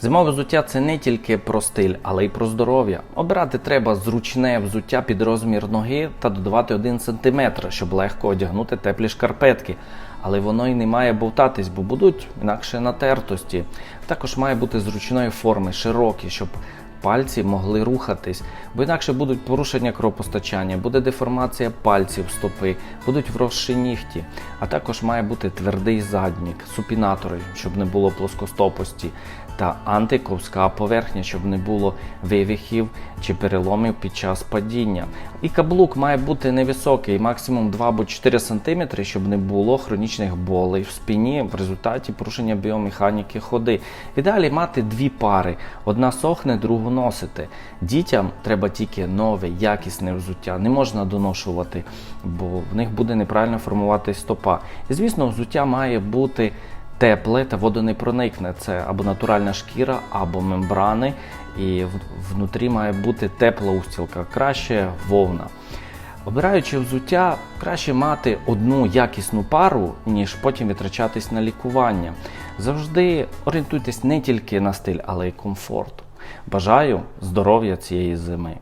Зимове взуття це не тільки про стиль, але й про здоров'я. Обирати треба зручне взуття під розмір ноги та додавати 1 см, щоб легко одягнути теплі шкарпетки. Але воно й не має бовтатись, бо будуть інакше натертості. Також має бути зручної форми, широкі, щоб пальці могли рухатись, бо інакше будуть порушення кровопостачання, буде деформація пальців стопи, будуть вросші нігті. А також має бути твердий заднік, супінатори, щоб не було плоскостопості, та антиковська поверхня, щоб не було вивихів чи переломів під час падіння. І каблук має бути невисокий, максимум 2 або 4 см, щоб не було хронічних болей в спині в результаті порушення біомеханіки ходи. В ідеалі мати дві пари: одна сохне, другу носити. Дітям треба тільки нове, якісне взуття. Не можна доношувати, бо в них буде неправильно формувати стопа. І звісно, взуття має бути тепле та водонепроникне. Це або натуральна шкіра, або мембрани, і внутрі має бути тепла устілка, краще вовна. Обираючи взуття, краще мати одну якісну пару, ніж потім витрачатись на лікування. Завжди орієнтуйтесь не тільки на стиль, але й комфорт. Бажаю здоров'я цієї зими.